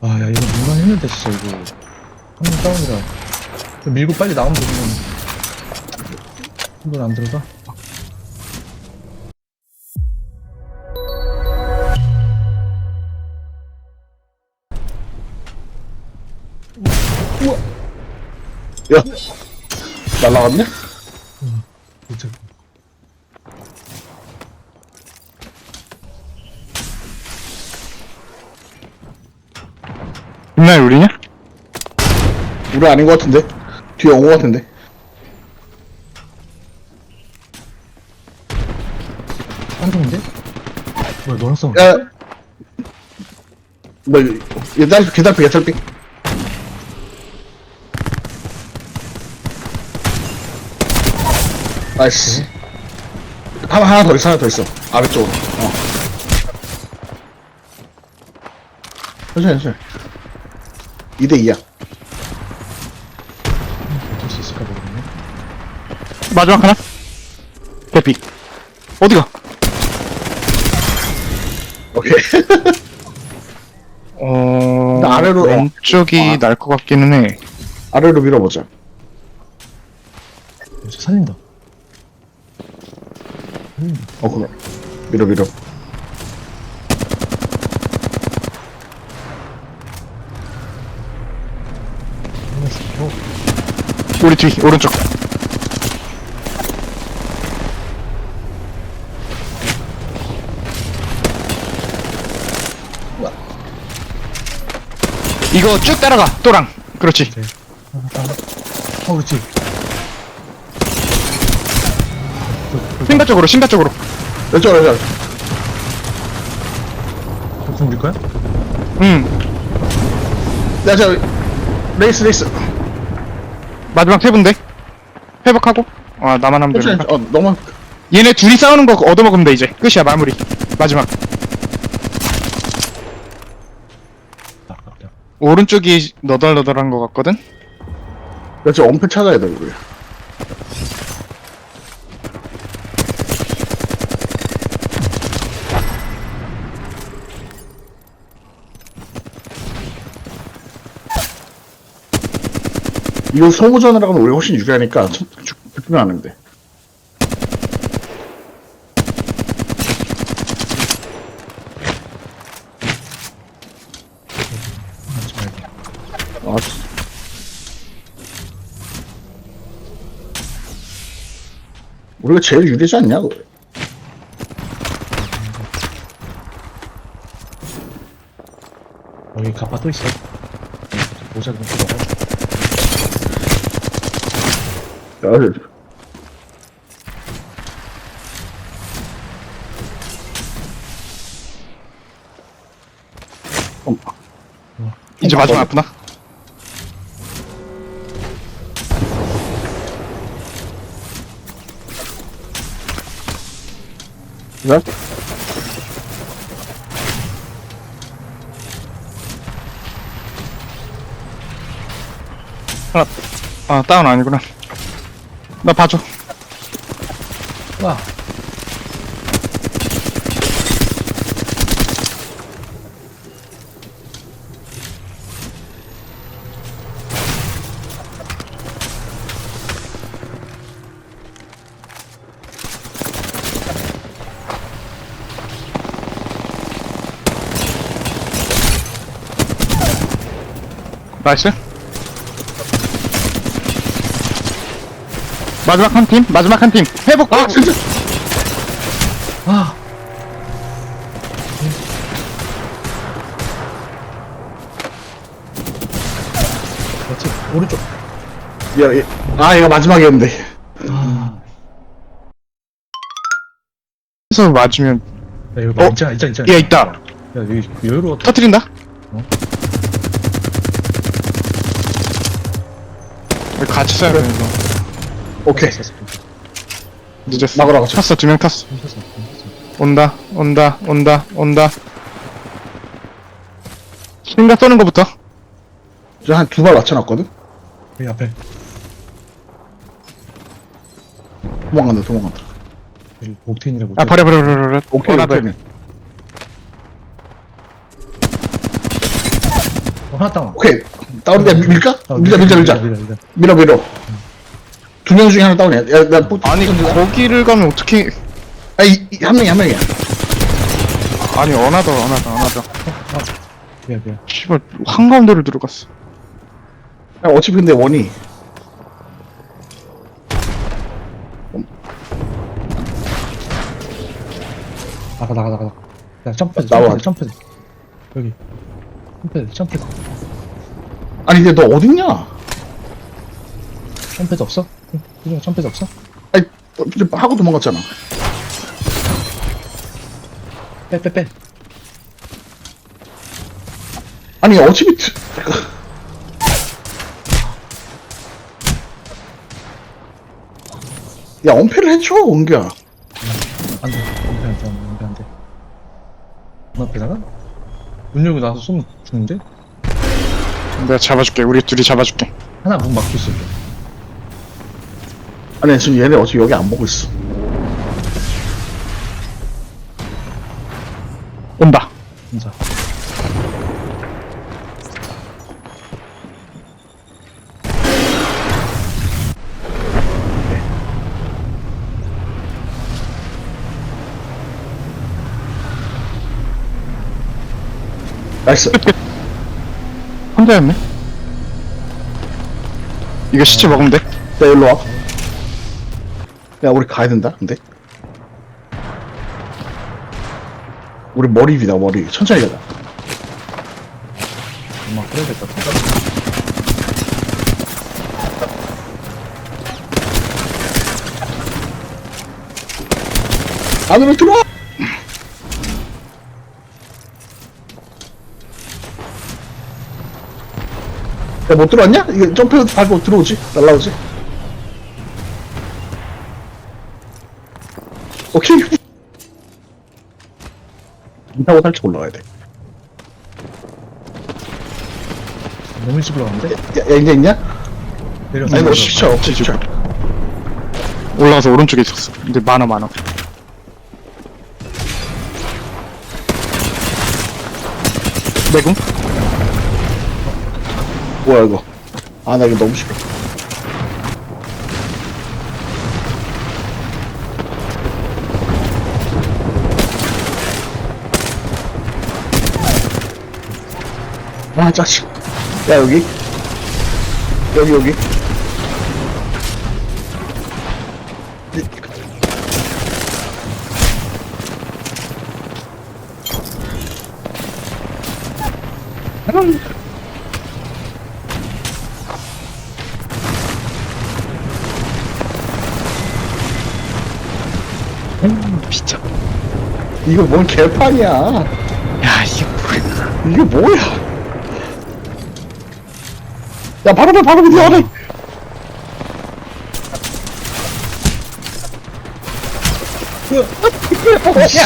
아, 야, 이거 누가 했는데, 진짜, 이거. 한명 다운이라. 좀 밀고 빨리 나오면 되는 한번 안 들어가? 야, 날라갔네? 진짜. 있나요, 우리냐? 우리 아닌 것 같은데? 뒤에 온 것 같은데? 쌍둥인데? 뭐야, 너랑 싸우 야, 뭐, 예달, 개달피, 개달피. 나이스. 하나, 하나 더 있어, 하나 더 있어. 아래쪽으로. 어. 천천히, 천천히. 2대2야. 버틸 수 있을까 모르겠네. 마지막 하나? 대피. 어디가? 오케이. 어, 나 아래로- 왼쪽이 아. 날 것 같기는 해. 아래로 밀어보자. 저 살린다. 어, 그래. 밀어, 밀어. 어, 우리 뒤, 오른쪽. 이거 쭉 따라가, 또랑. 그렇지. 어, 그렇지. 신발 쪽으로, 신발 쪽으로. 왼쪽, 왼쪽. 그럼 우리 거야? 응. 야, 저, 레이스, 레이스. 마지막 세 분데. 회복하고. 아, 나만 하면 되는가? 어, 너무, 얘네 둘이 싸우는 거 얻어먹으면 돼, 이제. 끝이야, 마무리. 마지막. 오른쪽이 너덜너덜한 것 같거든? 왼쪽 엄폐 찾아야 돼, 우리. 이거 소모전을 하면 우리 훨씬 유리하니까 죽기만 하면 돼. 아, 우리가 제일 유리하지 않냐? 여기 가파 또 있어. 모자 좀 써봐. 야, 어, 이제 마지막 아프나? 네? 하나. 아, 다운 아니구나. 나 봐줘. 와, 나이스. 마지막 한 팀? 마지막 한 팀. 회복! 아, 진짜! 아. 그렇지. 오른쪽. 야, 얘, 아, 얘가 마지막이었는데. 아. 에서 맞으면 야, 여기 봐. 어? 있잖아, 있잖아, 있잖아. 얘 있다. 야, 여기 여유로워. 터트린다? 어? 같이 써야 되는 거. 오케이. 늦었어. 막으러 가자. 탔어, 두 명 탔어. 온다, 온다, 온다, 온다. 신가 쏘는 거부터. 저한 두 발 맞춰놨거든? 여기 앞에. 도망간다, 도망간다. 여기 옥테인이라고. 아, 버려, 버려, 버려, 버려. 오케이, 어, 나도. 오케이. 어, 하나 다운. 오케이. 다운이야, 밀까? 어, 밀자, 밀자, 밀자. 밀어, 밀어. 두 명 중에 하나 다운이야. 야, 나, 뭐, 아니 거기를 가면 어떻게 아, 이, 이, 한 명이야, 한 명이야. 아니 어나더 어나더 어나더 미안, 미안. 씨발 한가운데를 들어갔어 야, 어차피 근데 원이. 나가, 나가, 나가. 나가. 야, 점프해서, 나와. 점프해서, 점프해서. 여기. 점프해서, 점프해서. 아니, 근데 너 어딨냐? 점프해서 없어? 응, 그중 점프해서 없어? 아니, 하고 도망갔잖아. 빼, 빼, 빼. 아니, 어차피. 트- 야, 엄폐를 해줘, 은규야. 안 돼. 안 돼, 안 돼, 안 돼, 안 돼, 안 돼. 문 앞에다가? 문 열고 나서 쏘면 죽는데? 내가 잡아줄게 우리 둘이 잡아줄게 하나 문 막고 있을게. 아니, 지금 얘네 어차피 여기 안 보고 있어. 온다 진짜. 나이스. 혼자였네 이거 시체 먹으면 돼? 야, 일로 와. 야, 우리 가야 된다, 근데. 우리 머리 위다, 머리. 천천히 가자. 엄마 그래야 될것 같아. 안으로 들어와! 야, 못 들어왔냐? 이거 점프 밟고 들어오지? 날라오지? 오케이. 이 타고 살짝 올라가야 돼. 너무 집으로 가는데? 야, 야, 이제 있냐? 내려서. 아니, 너 내려서. 시쳐, 없지, 시쳐. 올라가서 오른쪽에 있었어 근데 많아 많아 내궁? 뭐야, 이거. 아, 나 이거 너무 싫어. 아, 짜식. 야, 여기. 여기, 여기. 진짜 이거 뭔 개판이야. 야 이게 뭐야 이게 뭐야? 야, 바로 봐, 바로 봐, 바로. 씨.